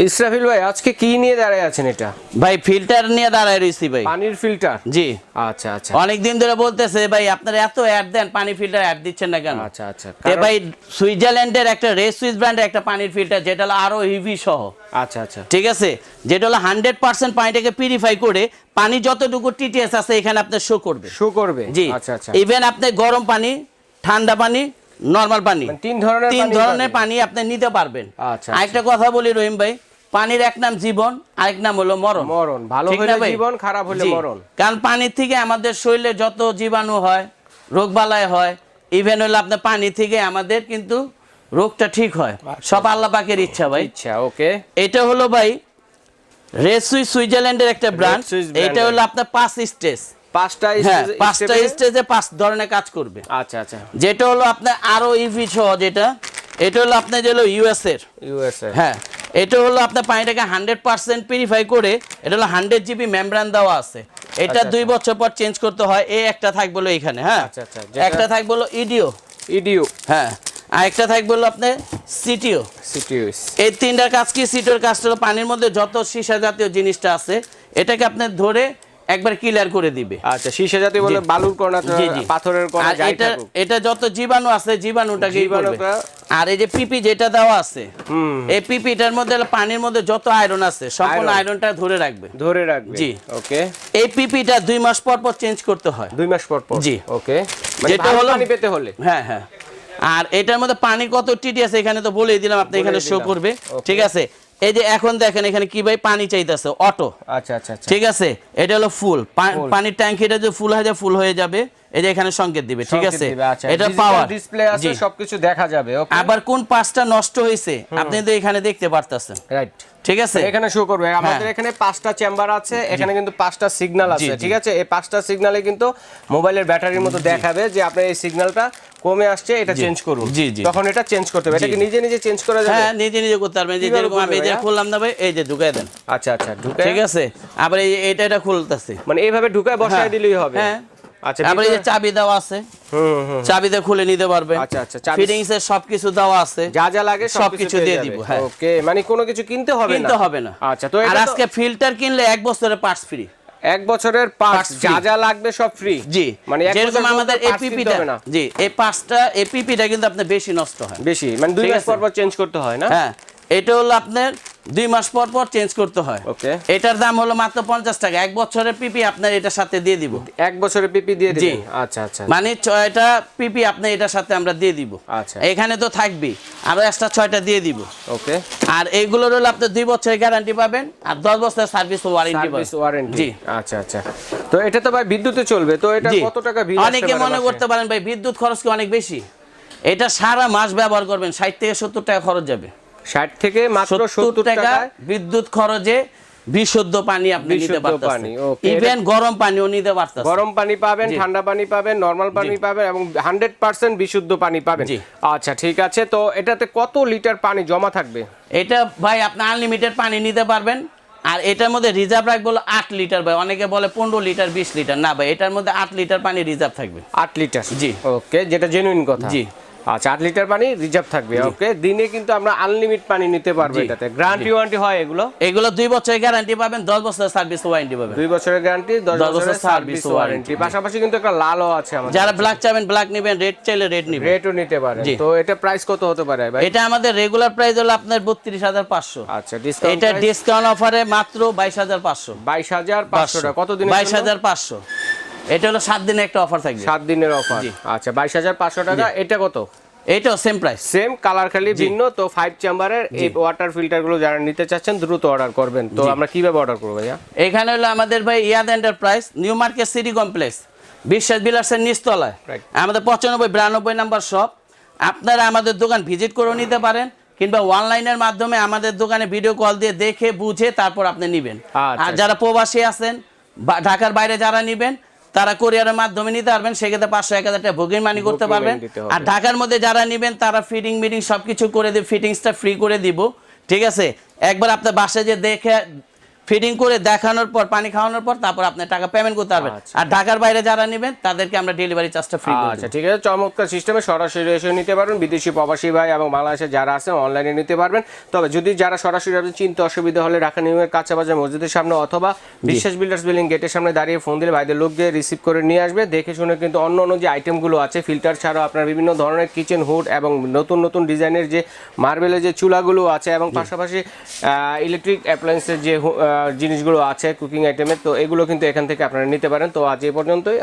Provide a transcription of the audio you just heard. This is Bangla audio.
ইসরাফিল ভাই আজকে কি নিয়ে দাঁড়ায় আছেন এটা? ভাই ফিল্টার নিয়ে দাঁড়ায় রয়েছি ভাই। পানির ফিল্টার জি। আচ্ছা আচ্ছা। অনেক দিন ধরে বলতেছে ভাই আপনারা এত অ্যাড দেন পানি ফিল্টার অ্যাড দিচ্ছেন না কেন? আচ্ছা আচ্ছা। এ ভাই সুইজারল্যান্ডের একটা রেস সুইস ব্র্যান্ডের একটা পানির ফিল্টার যেটা হলো আরও হিভি সহ। আচ্ছা আচ্ছা। ঠিক আছে? যেটা হলো হান্ড্রেড পার্সেন্ট পানিটাকে পিউরিফাই করে পানি যতটুকু টিটিএস আছে এখানে আপনার শো করবে। শো করবে? জি। আচ্ছা আচ্ছা। ইভেন আপনি গরম পানি ঠান্ডা পানি নর্মাল পানি। মানে তিন ধরনের তিন ধরনের পানি। আপনি নিতে পারবেন। আচ্ছা, আরেকটা কথা বলি রহিম ভাই পানির এক নাম জীবন আরেক নাম হলো মরণ। মরণ ভালো হলে জীবন খারাপ হলে মরণ। কারণ পানির থেকে আমাদের শরীরে যত জীবাণু হয় রোগবালাই হয় ইভেন হলো আপনার পানি থেকে আমাদের কিন্তু রোগটা ঠিক হয়। সব আল্লাহ পাকের ইচ্ছা ভাই। আচ্ছা ওকে। এটা হলো ভাই রেসুই সুইজারল্যান্ডের একটা ব্র্যান্ড। এটা হলো আপনার পাঁচ স্টেজ। পাঁচটা হ্যাঁ পাঁচটা স্টেজে পাঁচ ধরনের কাজ করবে। আচ্ছা আচ্ছা। যেটা হলো আপনার আরও ইভি সহ যেটা এটা হলো আপনার যে হলো ইউএস এর। ইউএসএ হ্যাঁ এটা হলো আপনার পানিটাকে হান্ড্রেড পার্সেন্ট পিউরিফাই করে এটা হলো হান্ড্রেড জিবি মেমব্রান দেওয়া আছে। এটা আচ্ছা, দুই বছর পর চেঞ্জ করতে হয় এই একটা থাকবে হলো এখানে হ্যাঁ? আচ্ছা, আচ্ছা, একটা থাকবে হলো ইডিও ইডিউ হ্যাঁ আর একটা থাকবে হলো আপনার সিটিও সিটিউস এই তিনটার কাজ কি? সিটোর কাজটা হলো পানির মধ্যে যত সীসা জাতীয় জিনিসটা আছে এটাকে আপনি ধরে একবার ক্লিয়ার করে দিবে। আচ্ছা শীষে জাতীয় বলে বালুর কণা পাথরের কণা যাই এটা এটা যত জীবাণু আছে জীবাণুটাকে আর এই যে পিপি যেটা দেওয়া আছে হুম। এই পিপিটার মধ্যে পানির মধ্যে যত আয়রন আছে সম্পূর্ণ আয়রনটা ধরে রাখবে। ধরে রাখবে। জি। ওকে এই পিপিটা দুই মাস পর পর চেঞ্জ করতে হয়। দুই মাস পর পর? জি। ওকে মানে যেটা হলো- পানি পেতে হলে? হ্যাঁ হ্যাঁ। আর এটার মধ্যে পানি কত টিটি আছে এখানে তো বলেই দিলাম আপনি এখানে শো করবে। ঠিক আছে? এই যে এখন দেখেন এখানে কি ভাই? পানি চাইতেছে অটো। আচ্ছা আচ্ছা আচ্ছা। ঠিক আছে? এটা হলো ফুল। পানির ট্যাঙ্কিটা যে ফুল হয়ে যায় ফুল হয়ে যাবে। এই যে এখানে সংকেত দিবে ঠিক আছে? আচ্ছা এটা পাওয়ার ডিসপ্লে আছে সবকিছু দেখা যাবে ওকে আবার কোন পাঁচটা নষ্ট হয়েছে আপনি তো এখানে দেখতে পারতেছেন। রাইট ঠিক আছে? এখানে শো করবে। আমাদের হ্যাঁ। এখানে পাঁচটা চেম্বার আছে এখানে কিন্তু পাঁচটা সিগন্যাল আছে। ঠিক আছে? এই পাঁচটা সিগন্যালে কিন্তু মোবাইলের ব্যাটারির মতো দেখাবে যে আপনার এই সিগন্যালটা কমে আসছে এটা চেঞ্জ করুন। জি, জি। তখন এটা চেঞ্জ করতে হবে। এটা কি নিজে নিজে চেঞ্জ করা যাবে? হ্যাঁ নিজে নিজে করতে পারবেন। যে যেরকম আমি এই যে খুললাম না ভাই এই যে ঢুকাই দেন। আচ্ছা আচ্ছা ঢুকে ঠিক আছে? আবার এই এটা এটা খুলতেছে। মানে এইভাবে ঢুকায় বসায় হ্যাঁ। দিলেই হবে। হ্যাঁ। আচ্ছা আবার এই যে চাবি দেওয়া আছে। হুম হুম খুলে নিতে পারবেন আচ্ছা, আচ্ছা, ফিটিংস এর সবকিছু দেওয়া আছে। যা যা লাগে সবকিছু সবকিছু দিয়ে দিয়ে দিব, দিব হ্যাঁ। ওকে মানে কোনো কিছু কিনতে হবে না। কিনতে হবে না। আচ্ছা তো আর আজকে ফিল্টার কিনলে এক বছরের পার্টস ফ্রি। এক বছরের পার্টস যা যা লাগবে সব ফ্রি। জি। মানে যেরকম আমাদের এপিপিটা কিনতে হবে না। জি এই পাঁচটা এপিপিটা কিন্তু আপনার বেশি নষ্ট হয়। বেশি মানে দুই মাস পর পর চেঞ্জ করতে হয় না? হ্যাঁ এটা হলো আপনার দুই মাস পর পর চেঞ্জ করতে হয়। ওকে এটার দাম হলো মাত্র পঞ্চাশ টাকা। এক বছরের পিপি আপনার এটার সাথে দিয়ে দিব। এক বছরের পিপি দিয়ে। দিবেন? আচ্ছা আচ্ছা। মানে ছয়টা পিপি আপনি এটার সাথে আমরা দিয়ে দিব। আচ্ছা। এখানে তো থাকবে। আরও এক্সট্রা ছয়টা দিয়ে দিব। ওকে আর এইগুলোর হলো আপনি দুই বছরের গ্যারান্টি পাবেন আর দশ বছরের সার্ভিস ওয়ারেন্টি সার্ভিস পাবেন। ওয়ারেন্টি জি। আচ্ছা আচ্ছা। তো এটা তো ভাই বিদ্যুতে চলবে। তো এটা কত টাকা বিল অনেকে মনে করতে পারেন ভাই বিদ্যুৎ খরচ কি অনেক বেশি? এটা সারা মাস ব্যবহার করবেন। ষাট থেকে সত্তর টাকা খরচ যাবে। 60 থেকে মাত্র সত্তর 70 টাকা বিদ্যুৎ খরচে বিশুদ্ধ পানি আপনি নিতে পারতেছেন। ইভেন গরম পানিও নিতে পারতেছেন। গরম পানি পাবেন ঠান্ডা পানি পাবেন নরমাল পানি পাবেন এবং হান্ড্রেড পার্সেন্ট বিশুদ্ধ পানি পাবেন। আচ্ছা ঠিক আছে তো এটাতে কত লিটার পানি জমা থাকবে? এটা ভাই আপনি আনলিমিটেড পানি নিতে পারবেন আর এটার মধ্যে রিজার্ভ রাখব আট লিটার ভাই। অনেকে বলে পনেরো লিটার বিশ লিটার। না ভাই এটার মধ্যে আট লিটার পানি রিজার্ভ থাকবে। আট লিটার। জি। ওকে যেটা জেনুইন কথা। জি। আচ্ছা আট লিটার পানি রিজার্ভ থাকবে ওকে দিনে কিন্তু আমরা আনলিমিট পানি নিতে পারব। এটাতে। গ্যারান্টি ওয়ারেন্টি হয় এগুলো? এগুলো দুই বছরের গ্যারান্টি পাবেন দশ বছরের সার্ভিস ওয়ারেন্টি পাবেন। দুই বছরের গ্যারান্টি দশ বছরের সার্ভিস ওয়ারেন্টি পাশাপাশি কিন্তু একটা লালও আছে আমাদের যারা ব্ল্যাক চাবেন ব্ল্যাক নেবেন রেড চাইলে রেড নেবেন। রেটও নিতে পারেন তো এটা প্রাইস কত হতে পারে ভাই? এটা আমাদের রেগুলার প্রাইস হলো আপনার বত্রিশ হাজার পাঁচশো। আচ্ছা ডিসকাউন্ট এটা ডিসকাউন্ট অফারে মাত্র বাইশ হাজার পাঁচশো। বাইশ হাজার পাঁচশো টাকা কত দিন বাইশ হাজার পাঁচশো। এটা হলো সাত দিনে একটা অফার থাকবে। সাত দিনের অফার আচ্ছা বাইশ হাজার পাঁচশো টাকা এটা কত? এটাও সেম প্রাইস সেম কালার খালি ভিন্ন তো ফাইভ চেম্বারের এই ওয়াটার ফিল্টারগুলো যারা নিতে চাচ্ছেন দ্রুত অর্ডার করবেন। তো আমরা কীভাবে অর্ডার করব ভাইয়া? এখানে হলো আমাদের ভাই Yad enterprise new market city complex Biswas বিলাসের নিচতলায়. আমাদের পঁচানব্বই বিরানব্বই নাম্বার শপ আপনারা আমাদের দোকান ভিজিট করেও নিতে পারেন কিংবা অনলাইনের মাধ্যমে আমাদের দোকানে ভিডিও কল দিয়ে দেখে বুঝে তারপর আপনি নেবেন। আচ্ছা। আর যারা প্রবাসী আছেন ঢাকার বাইরে যারা নেবেন তারা কোরিয়ারের মাধ্যমে নিতে পারবেন সেক্ষেত্রে পাঁচশো এক হাজার টাকা বুকিং মানি করতে পারবেন। আর ঢাকার মধ্যে যারা নেবেন তারা ফিটিং মিটিং সব কিছু করে দিব ফিটিংসটা ফ্রি করে দিব। ঠিক আছে? একবার আপনার বাসে যে দেখে ফিটিং করে দেখানোর পর পানি খাওয়ানোর পর তারপর আপনি টাকা পেমেন্ট করতে পারবেন। আচ্ছা। আর ঢাকার বাইরে যারা নেবেন তাদেরকে আমরা ডেলিভারি চার্জটা ফ্রি আচ্ছা ঠিক আছে চমৎকার সিস্টেমে সরাসরি এসে নিতে পারবেন। বিদেশি প্রবাসী ভাই এবং বাংলাদেশে যারা আছেন অনলাইনে নিতে পারবেন। তবে যদি যারা সরাসরি আপনি চিনতে অসুবিধা হলে ঢাকা কাঁচা বাজার মসজিদের সামনে অথবা বিশ্বাস বিল্ডার্স বিল্ডিং গেটের সামনে দাঁড়িয়ে ফোন দিলে ভাইদের লোক রিসিভ করে নিয়ে আসবে। দেখে শুনে কিন্তু অন্য অন্য যে আইটেমগুলো আছে ফিল্টার ছাড়াও আপনার বিভিন্ন ধরনের কিচেন হুড এবং নতুন নতুন ডিজাইনের যে মার্বেলের যে চুলাগুলো আছে এবং পাশাপাশি ইলেকট্রিক অ্যাপ্লায়েন্সের যে জিনিসগুলো আছে কুকিং আইটেমের তো এগুলো কিন্তু এখান থেকে আপনারা নিতে পারেন। তো আজ এ পর্যন্তই।